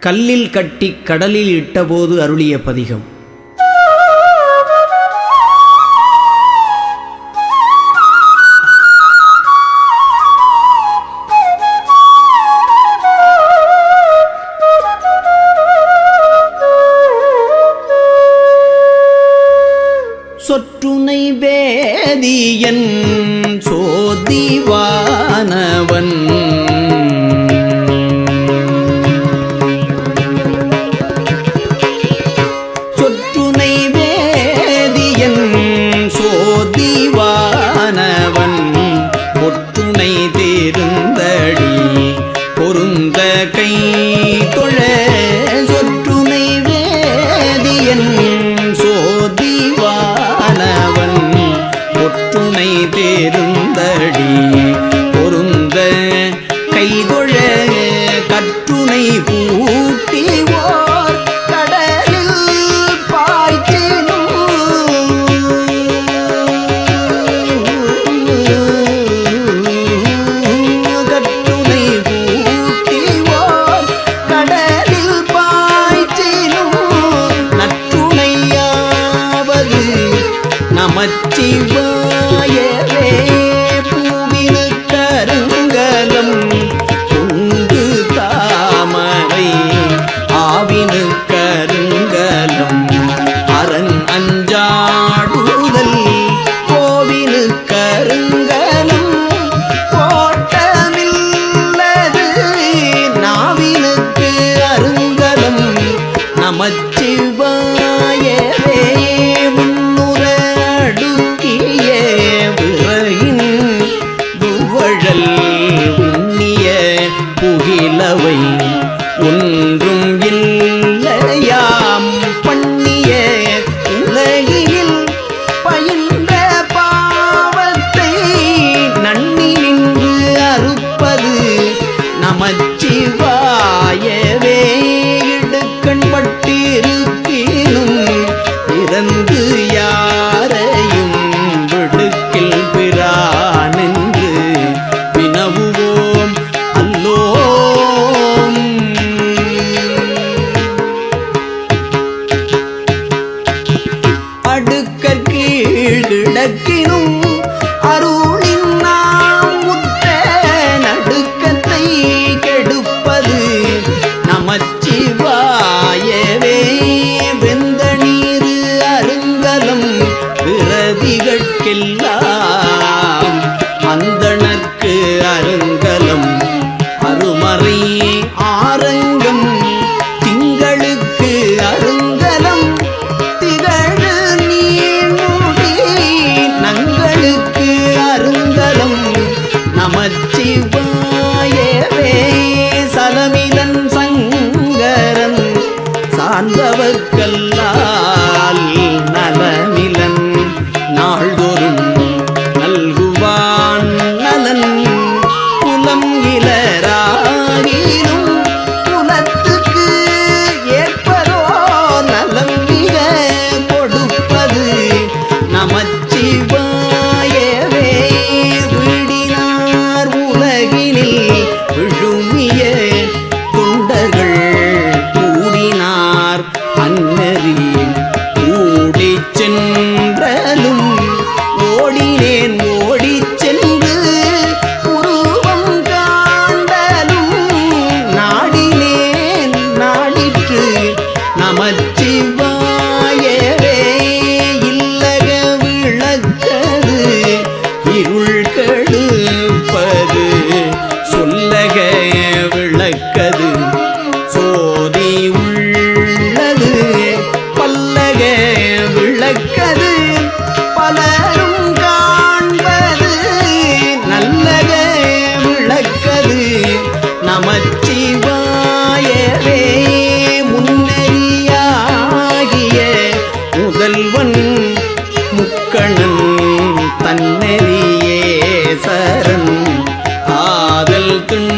கல்லில் கட்டி கடலில் இட்டபோது அருளிய பதிகம். சொற்றுனை வேதியன் சோதிவானவன். we will. புகிலவை ஒன்றும் இல்லை. வினைகட்கெல்லாம் நமச்சிவாயவே முன்னறியாகிய முதல்வன் முக்கணன் தன்னெறியே சரண். ஆதல் தின்